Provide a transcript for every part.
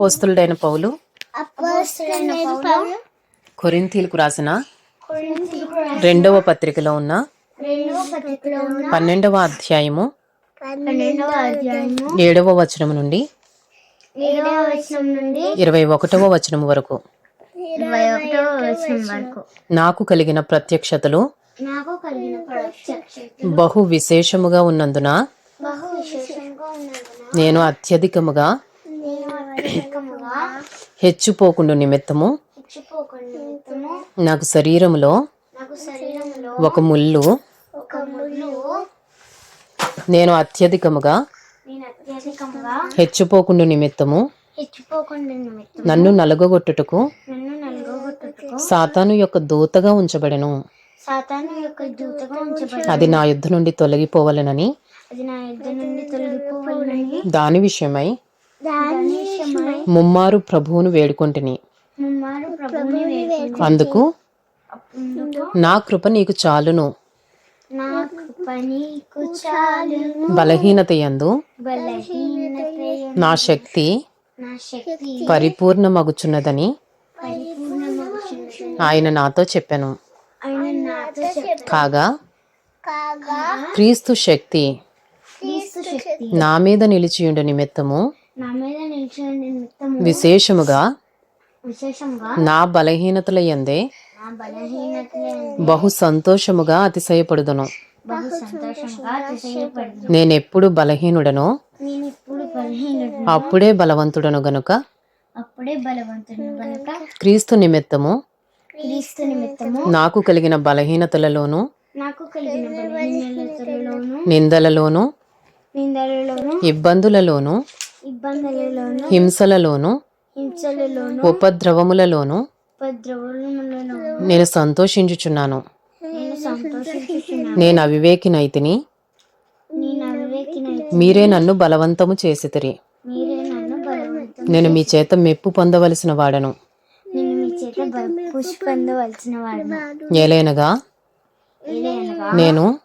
పోస్తులుడైన పౌలు. అపోస్తలుడైన పౌలు. కొరింథీలకు రాసిన రెండవ పత్రికలో ఉన్న రెండవ పత్రికలో ఉన్న పన్నెండవ అధ్యాయము ఏడవ వచనం నుండి ఏడవ వచనం నుండి ఇరవై ఒకటవ వచనం వరకు. నాకు కలిగిన ప్రత్యక్షతలు నాకు కలిగిన ప్రత్యక్ష బహు విశేషముగా ఉన్నందున నేను అత్యధికముగా హెచ్చుపోకుండు నిమిత్తము. నాకు శరీరములో ఒక ముళ్ళు. నేను అత్యధికముగా హెచ్చుపోకుండు నిమిత్తము. నన్ను నలగొట్టుటకు సాతాను యొక్క దూతగా ఉంచబడెను. అది నా యుద్ధ నుండి తొలగిపోవలెనని దాని విషయమై ముమ్మారు ప్రభువును వేడుకొంటిని. అందుకు నా కృప నీకు చాలును. బలహీనత యందు నా శక్తి పరిపూర్ణమగుచున్నదని పరిపూర్ణమగుచున్నది ఆయన నాతో చెప్పాను. కాగా క్రీస్తు శక్తి నా మీద నిలిచియుండు నిమిత్తము నా మీద నిలిచిన నిమిత్తము విశేషముగా నా బలహీనతల యందే నా బలహీనతలే బహు సంతోషముగా అతిశయపడుదును. బహు నేనెప్పుడు బలహీనుడనో నేను ఇప్పుడు బలహీనుడు అప్పుడే బలవంతుడను గనుక అప్పుడే క్రీస్తు నిమిత్తము క్రీస్తు నిమిత్తము నాకు కలిగిన బలహీనతలలోను నాకు కలిగిన బలహీనతలలోను నిందలలోను నిందలలోను ఇబ్బందులలోను ఇబ్బందులలోను హింసలలోను హింసలలోను ఉపద్రవములలోను ఉపద్రవములలోను. నేను సంతోషించుచున్నాను. నేను సంతోషించుచున్నాను. నేను అవివేకినైతిని నేను మీరే నన్ను బలవంతము చేసితిరి. మీరే నన్ను బలవంతం నేను మీ చేత మెప్పు పొందవలసిన వాడను. నేను మీ చేత బ- పుష్పొందవలసిన వాడును. ఏలైనగా నేను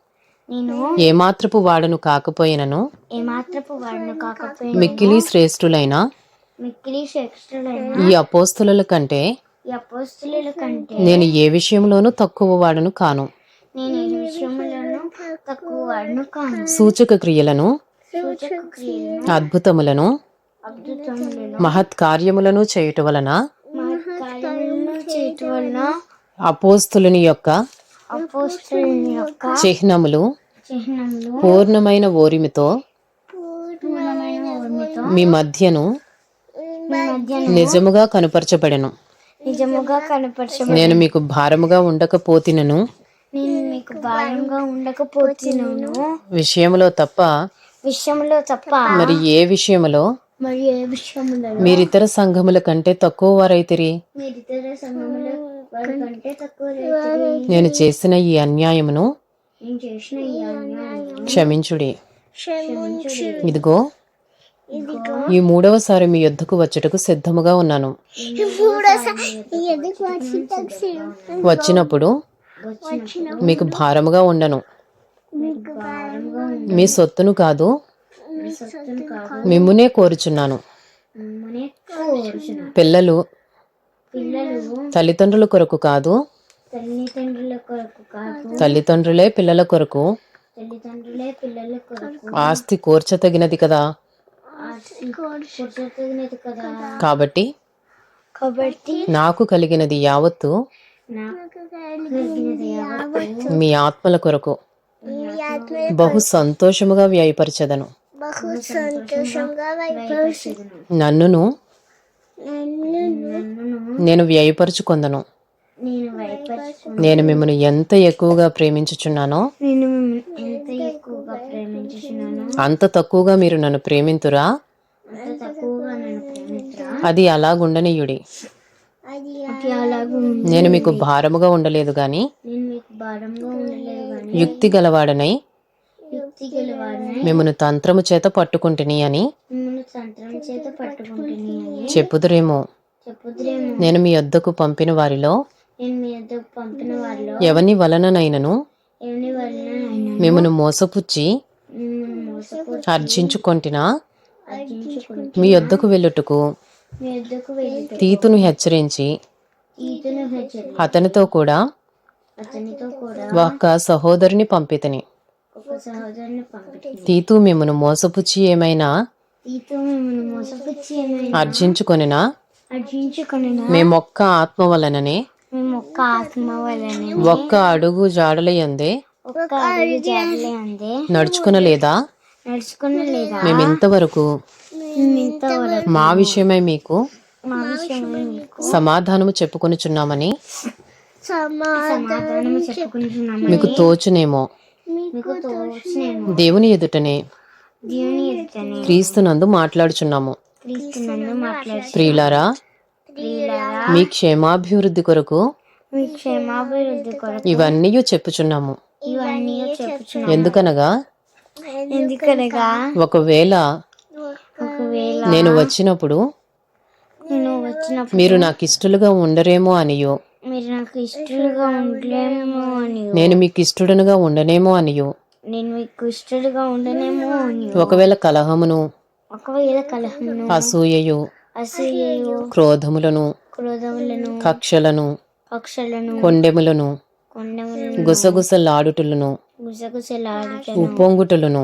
నేను ఏమాత్రపు వాడను కాకపోయినను ఏమాత్రపు వాడును కాకపోయినా మిక్కిలి శ్రేష్ఠులైన మిక్కిలి శ్రేష్ఠులైన ఈ అపోస్తుల కంటే ఈ అపోస్తుల కంటే నేను ఏ విషయంలోనూ తక్కువ వాడను కాను. నేను ఈ విషయంలోనూ తక్కువ వాడును కాను. సూచక క్రియలను సూచక క్రియలను అద్భుతములను అద్భుతములను మహత్ కార్యములను చేయుట వలన అపోస్తులుని యొక్క చిహ్నములు పూర్ణమైన ఓరిమితో మీ మధ్యను నిజముగా కనుపరచబడెను. నిజముగా నేను మీకు భారముగా ఉండకపోతినను. నేను మీకు భారంగా ఉండకపోతున్నాను విషయములో తప్ప విషయంలో తప్ప మరి ఏ విషయములో? మరి ఏ విషయములలో? మీరితర సంఘముల కంటే తక్కువ వారైతిరి. మీరు ఇతర సమయంలో వారి కంటే తక్కువ రైతులు నేను చేసిన ఈ అన్యాయమును క్షమించుడి. ఇదిగో ఈ మూడవసారి మీ యొద్దకు వచ్చుటకు సిద్ధముగా ఉన్నాను. వచ్చినప్పుడు మీకు భారముగా ఉండను. మీ సొత్తును కాదు మిమ్మునే కోరుచున్నాను. పిల్లలు తల్లిదండ్రుల కొరకు కాదు తల్లిదండ్రుల కొరకు కాదు. తల్లిదండ్రులే పిల్లల కొరకు. తల్లిదండ్రులే పిల్లల కొరకు. ఆస్తి కోర్చతగినది కదా? కూర్చోతగినది కదా? కాబట్టి కాబట్టి నాకు కలిగినది యావత్తు నాకు కలిగినది యావత్తు మీ ఆత్మల కొరకు. బహు సంతోషముగా వ్యయపరచదను. బహు సంతోషంగా వైపరిచెదను. నన్నును నన్ను నేను వ్యయపరుచుకొందను. నేను మిమ్మల్ని ఎంత ఎక్కువగా ప్రేమించుచున్నానో నేను మిమ్మల్ని ఎంత ఎక్కువగా ప్రేమించుచున్నాను అంత తక్కువగా మీరు నన్ను ప్రేమింతురా? అంత తక్కువగా నన్ను ప్రేమించరా? అది అలాగుండనీయుడి. నేను మీకు భారముగా ఉండలేదు గాని నేను మీకు భారంగా ఉండలేదు యుక్తి గలవాడనై యుక్తి గలవాడిని మిమ్మను తంత్రము చేత పట్టుకుంటుని అని మిమ్మల్ని తంత్రం చేత పట్టుకుంటుని అని చెప్పుదురేమో. చెప్పుదురేమో. నేను మీ వద్దకు పంపిన వారిలో నేను మీ వద్ద పంపిన వారిలో ఎవని వలననైనను? అయినా మిమ్మను మోసపుచ్చి మిమ్మల్ని అర్జించుకొంటినా అర్జించుకుంటూ మీ వద్దకు వెళ్ళుటకు మీ యొద్దకు వెళ్ళుటకు తీతును హెచ్చరించి ఈతను హెచ్చరి అతనితో కూడా అతనితో కూడా ఒక్క సహోదరుని పంపితని. ఒక సహోదరుని పంపిణీ తీతు మిమ్మను మోసపుచ్చి ఏమైనా? ఈతో మిమ్మల్ని మోసపుచ్చి ఏమైనా? అర్జించుకొనినా అర్జించుకొనినా మేమొక్క ఆత్మ వలననే ఒక్క అడుగు జాడలయందే ఒక్క అడుగు జాడలే అందే. నడుచుకునలేదా? నడుచుకుని లేదా మేమింతవరకు? మేము ఇంతవరకు మా విషయమై మీకు మా విషయమై మీకు సమాధానము చెప్పుకొనుచున్నామని? మీకు తోచునేమో? దేవుని ఎదుటనే క్రీస్తునందు మాట్లాడుచున్నాము. ప్రియులారా మీ క్షేమాభివృద్ధి కొరకు మీ క్షేమాభివృద్ధి కొరకు ఇవన్నీ చెప్పుచున్నాము. ఇవన్నీ చెప్పుచున్నాము. ఎందుకనగా? ఎందుకనగా? ఒకవేళ ఒకవేళ నేను వచ్చినప్పుడు నేను వచ్చినప్పుడు మీరు నాకు ఇష్టలుగా ఉండరేమో అనియో. మీరు నాకు ఇష్టలుగా ఉండలేమో అని నేను మీకు ఇష్టడునుగా ఉండనేమో అనియో. నేను మీకు ఇష్టలుగా ఉండనేమో అని ఒకవేళ కలహమును ఒకవేళ కలహమును అసూయయు క్రోధములను క్రోధములను కక్షలను పక్షులను కొండెములను కొండములను గుసగుసలాడుటలను గుసగుసలాడుటను ఉప్పొంగుటలను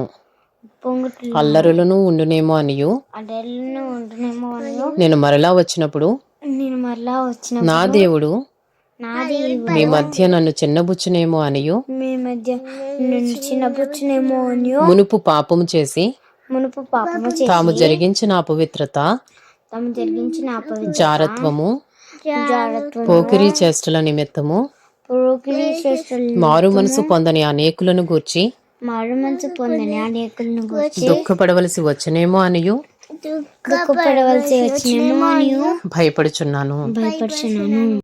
పొంగుట్లు అల్లరులను ఉండునేమో అనియు. నేను మరలా వచ్చినప్పుడు నేను మరలా వచ్చిన నా దేవుడు మీ మధ్య నన్ను చిన్నబుచ్చునేమో అనియు. మీ మధ్య నేను చిన్నపుచ్చునేమో అని మునుపు పాపము చేసి మునుపు పాపము తాము జరిగించిన అపవిత్రత తాము జరిగించిన జారత్వము పోకిరీ చేష్టల నిమిత్తము మారు మనసు పొందని అనేకులను గూర్చి మారు మనసు పొందని అనేకులను గురించి దుఃఖపడవలసి వచ్చనేమో అనియు దుఃఖపడవలసి వచ్చినేమో అని భయపడుచున్నాను. భయపడుచున్నాను.